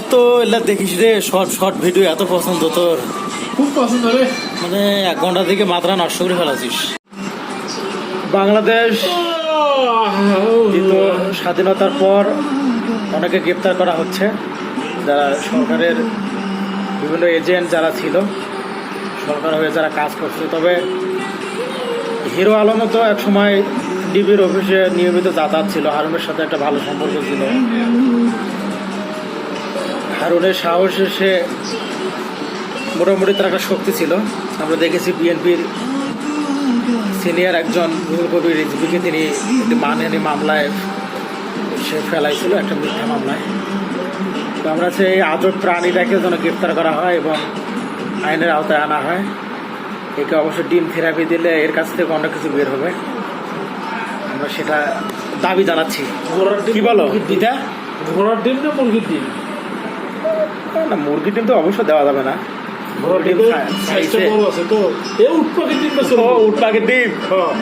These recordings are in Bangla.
এত এলা দেখিস রে শর্ট শর্ট ভিডিও এত পছন্দ তোর। খুব পছন্দ রে। মানে এক ঘণ্টা থেকে মাত্রা নষ্ট করে ফেলাছিস। বাংলাদেশ স্বাধীনতার পর অনেকে গ্রেপ্তার করা হচ্ছে। যারা সরকারের বিভিন্ন এজেন্ট যারা ছিল সরকার হয়ে যারা কাজ করছে। তবে হিরো আলমও তো এক সময় ডিবির অফিসে নিয়মিত যাতায়াত ছিল, হারুনের সাথে একটা ভালো সম্পর্ক ছিল। হারুনের সাহসে সে মোটামুটি তার একটা শক্তি ছিল। আমরা দেখেছি বিএনপির সিনিয়র একজন রুহুল কবির রিজভিকে তিনি একটি মানহানি মামলায় সে ফেলাইছিল, একটা মিথ্যা মামলায়। তো আমরা সেই আজব প্রাণীটাকে যেন গ্রেপ্তার করা হয় এবং আইনের আওতায় আনা হয়। একে অবশ্য ডিম থেরাপি দিলে এর কাছ থেকে অনেক কিছু বের হবে। আমরা সেটা দাবি জানাচ্ছি। কি বলো? দিদা ঘোড়ার ডিম না মুরগির ডিম? না মুরগির ডিম তো অবশ্যই দেওয়া যাবে না।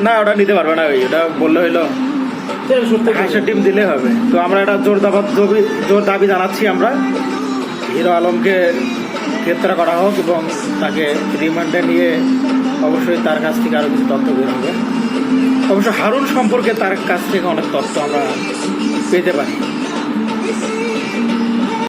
না ওটা নিতে পারবে না ওটা বললে হইল। সত্যি হাঁসের ডিম দিলে হবে। তো আমরা এটা জোর দাবি জোর দাবি জানাচ্ছি আমরা। হিরো আলমকে গ্রেপ্তার করা হোক এবং তাকে রিমান্ডে নিয়ে অবশ্যই তার কাছ থেকে আরও কিছু তথ্য বের হবে। অবশ্য হারুন সম্পর্কে তার কাছ থেকে অনেক তথ্য আমরা পেতে পারি।